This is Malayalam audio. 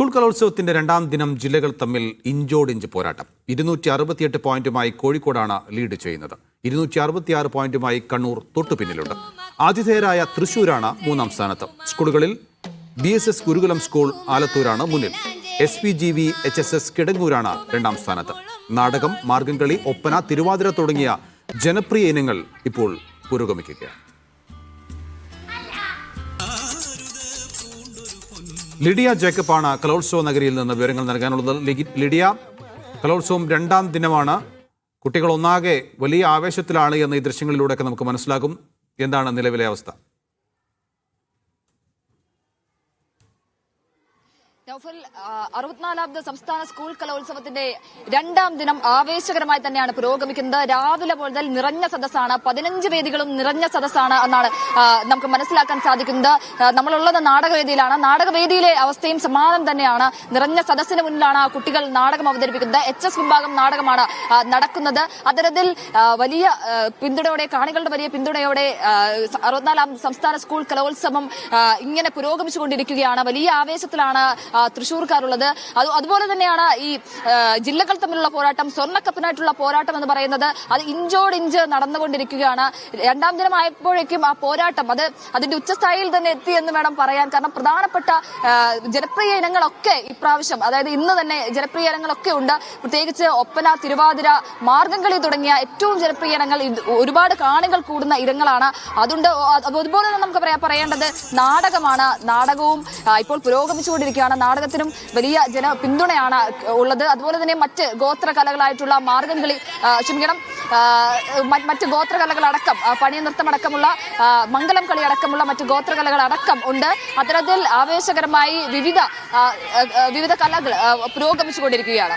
സ്കൂൾ കലോത്സവത്തിന്റെ രണ്ടാം ദിനം ജില്ലകൾ തമ്മിൽ ഇഞ്ചോടിഞ്ച് പോരാട്ടം. ഇരുന്നൂറ്റി അറുപത്തിയെട്ട് പോയിന്റുമായി കോഴിക്കോടാണ് ലീഡ് ചെയ്യുന്നത്. ഇരുന്നൂറ്റി അറുപത്തിയാറ് പോയിന്റുമായി കണ്ണൂർ തൊട്ടു പിന്നിലുണ്ട്. ആതിഥേയരായ തൃശൂരാണ് മൂന്നാം സ്ഥാനത്ത്. സ്കൂളുകളിൽ B S S Gurukulam school ആലത്തൂരാണ് മുന്നിൽ. S P G V H S S കിടങ്ങൂരാണ് രണ്ടാം സ്ഥാനത്ത്. നാടകം മാർഗംകളി ഒപ്പന തിരുവാതിര തുടങ്ങിയ ജനപ്രിയ ഇനങ്ങൾ ഇപ്പോൾ പുരോഗമിക്കുകയാണ്. ലിഡിയ ജേക്കബാണ് കലോത്സവ നഗരിയിൽ നിന്ന് വിവരങ്ങൾ നൽകാനുള്ളത്. ലിഡിയ കലോത്സവം രണ്ടാം ദിനമാണ്. കുട്ടികൾ ഒന്നാകെ വലിയ ആവേശത്തിലാണ് എന്ന് ഈ ദൃശ്യങ്ങളിലൂടെയൊക്കെ നമുക്ക് മനസ്സിലാകും. എന്താണ് നിലവിലെ അവസ്ഥ? നൗഫൽ അറുപത്തിനാലാമത് സംസ്ഥാന സ്കൂൾ കലോത്സവത്തിന്റെ രണ്ടാം ദിനം ആവേശകരമായി തന്നെയാണ് പുരോഗമിക്കുന്നത്. രാവിലെ മുതൽ നിറഞ്ഞ സദസ്സാണ്. പതിനഞ്ച് വേദികളും നിറഞ്ഞ സദസ്സാണ് എന്നാണ് നമുക്ക് മനസ്സിലാക്കാൻ സാധിക്കുന്നത്. നമ്മളുള്ളത് നാടകവേദിയിലാണ്. നാടകവേദിയിലെ അവസ്ഥയും സമാനം തന്നെയാണ്. നിറഞ്ഞ സദസ്സിന് മുന്നിലാണ് കുട്ടികൾ നാടകം അവതരിപ്പിക്കുന്നത്. എച്ച് എസ് വിഭാഗം നാടകമാണ് നടക്കുന്നത്. അത്തരത്തിൽ വലിയ പിന്തുണയോടെ കാണികളുടെ വലിയ പിന്തുണയോടെ അറുപത്തിനാലാം സംസ്ഥാന സ്കൂൾ കലോത്സവം ഇങ്ങനെ പുരോഗമിച്ചുകൊണ്ടിരിക്കുകയാണ്. വലിയ ആവേശത്തിലാണ് തൃശ്ശൂർക്കാരുള്ളത് അത് അതുപോലെ തന്നെയാണ് ഈ ജില്ലകൾ തമ്മിലുള്ള പോരാട്ടം സ്വർണക്കപ്പിനായിട്ടുള്ള പോരാട്ടം എന്ന് പറയുന്നത് അത് ഇഞ്ചോടിഞ്ച് നടന്നുകൊണ്ടിരിക്കുകയാണ്. രണ്ടാം ദിനമായപ്പോഴേക്കും ആ പോരാട്ടം അത് അതിന്റെ ഉച്ചസ്ഥായിയിൽ തന്നെ എത്തി എന്ന് വേണം പറയാൻ. കാരണം പ്രധാനപ്പെട്ട ജനപ്രിയ ഇനങ്ങളൊക്കെ ഇപ്രാവശ്യം അതായത് ഇന്ന് തന്നെ ജനപ്രിയ ഇനങ്ങളൊക്കെ ഉണ്ട്. പ്രത്യേകിച്ച് ഒപ്പന തിരുവാതിര മാർഗംകളി തുടങ്ങിയ ഏറ്റവും ജനപ്രിയ ഇനങ്ങൾ ഒരുപാട് കാണികൾ കൂടുന്ന ഇനങ്ങളാണ്. അതുകൊണ്ട് അതുപോലെ തന്നെ നമുക്ക് പറയാ പറയേണ്ടത് നാടകമാണ്. നാടകവും ഇപ്പോൾ പുരോഗമിച്ചുകൊണ്ടിരിക്കുകയാണ്. നാടകത്തിനും വലിയ ജന പിന്തുണയാണ് ഉള്ളത്. അതുപോലെ തന്നെ മറ്റ് ഗോത്ര കലകളായിട്ടുള്ള മാർഗംകളി കളി ക്ഷമിക്കണം മറ്റ് ഗോത്ര കലകളടക്കം ആ, പണിയ നൃത്തമടക്കമുള്ള ആ, മംഗലം കളി അടക്കമുള്ള മറ്റ് ഗോത്ര കലകളടക്കം ഉണ്ട്. അത്തരത്തിൽ ആവേശകരമായി വിവിധ വിവിധ കലകൾ പുരോഗമിച്ചുകൊണ്ടിരിക്കുകയാണ്.